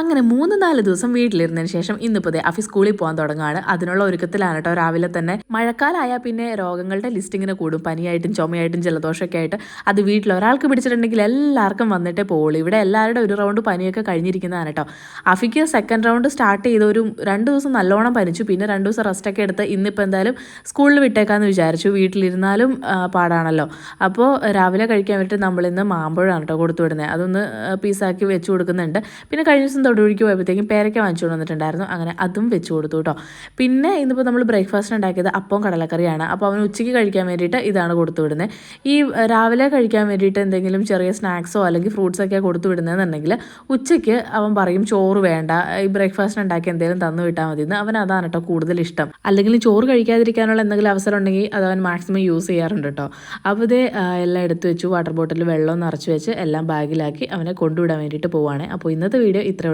അങ്ങനെ മൂന്ന് നാല് ദിവസം വീട്ടിലിരുന്നതിന് ശേഷം ഇന്നിപ്പോൾ അഫി സ്കൂളിൽ പോകാൻ തുടങ്ങുകയാണ്. അതിനുള്ള ഒരുക്കത്തിലാണ് കേട്ടോ രാവിലെ തന്നെ. മഴക്കാലമായാൽ പിന്നെ രോഗങ്ങളുടെ ലിസ്റ്റ് ഇങ്ങനെ കൂടും. പനിയായിട്ടും ചുമയായിട്ടും ജലദോഷമൊക്കെ ആയിട്ട്. അത് വീട്ടിൽ ഒരാൾക്ക് പിടിച്ചിട്ടുണ്ടെങ്കിൽ എല്ലാവർക്കും വന്നിട്ടേ പോകുള്ളൂ ഇവിടെ എല്ലാവരുടെ ഒരു റൗണ്ട് പനിയൊക്കെ കഴിഞ്ഞിരിക്കുന്നതാണ് കേട്ടോ. അഫിക്ക് സെക്കൻഡ് റൗണ്ട് സ്റ്റാർട്ട് ചെയ്ത ഒരു രണ്ട് ദിവസം നല്ലോണം പനിച്ചു. പിന്നെ രണ്ട് ദിവസം റെസ്റ്റൊക്കെ എടുത്ത് ഇന്നിപ്പോൾ എന്തായാലും സ്കൂളിൽ വിട്ടേക്കാന്ന് വിചാരിച്ചു. വീട്ടിലിരുന്നാലും പാടാണല്ലോ. അപ്പോൾ രാവിലെ കഴിക്കാൻ വേണ്ടിയിട്ട് നമ്മളിന്ന് മാമ്പഴമാണ് കേട്ടോ കൊടുത്തു വിടുന്നത്. അതൊന്ന് പീസാക്കി വെച്ച് കൊടുക്കുന്നുണ്ട്. പിന്നെ കഴിഞ്ഞ ദിവസം തൊടുപുഴിക്ക് പോയപ്പോഴത്തേക്കും പേരയ്ക്ക വാങ്ങിച്ചു വന്നിട്ടുണ്ടായിരുന്നു. അങ്ങനെ അതും വെച്ച് കൊടുത്തു കേട്ടോ. പിന്നെ ഇന്നിപ്പോൾ നമ്മൾ ബ്രേക്ക്ഫാസ്റ്റ് ഉണ്ടാക്കിയത് അപ്പവും കടലക്കറിയാണ്. അപ്പോൾ അവന് ഉച്ചയ്ക്ക് കഴിക്കാൻ വേണ്ടിയിട്ട് ഇതാണ് കൊടുത്തു വിടുന്നത് ഈ രാവിലെ കഴിക്കാൻ വേണ്ടിയിട്ട് എന്തെങ്കിലും ചെറിയ സ്നാക്സോ അല്ലെങ്കിൽ ഫ്രൂട്ട്സ് ഒക്കെ കൊടുത്തു വിടുന്നതെന്നുണ്ടെങ്കിൽ ഉച്ചയ്ക്ക് അവൻ പറയും ചോറ് വേണ്ട. ഈ ബ്രേക്ക്ഫാസ്റ്റ് ഉണ്ടാക്കി എന്തെങ്കിലും തന്നു വിട്ടാൽ മതി എന്ന് അവൻ അതാണ് കേട്ടോ കൂടുതൽ ഇഷ്ടം. അല്ലെങ്കിൽ ചോറ് കഴിക്കാതിരിക്കാനുള്ള എന്തെങ്കിലും അവസരം ഉണ്ടെങ്കിൽ അത് അവൻ മാക്സിമം യൂസ് ചെയ്യാറുണ്ട് കേട്ടോ. അപ്പോൾ ഇത് എല്ലാം എടുത്തു വെച്ചു. വാട്ടർ ബോട്ടിൽ വെള്ളം നിറച്ച് വെച്ച് എല്ലാം ബാഗിലാക്കി അവനെ കൊണ്ടുവിടാൻ വേണ്ടിയിട്ട് പോവുകയാണ് അപ്പോൾ ഇന്നത്തെ വീഡിയോ ഇത്ര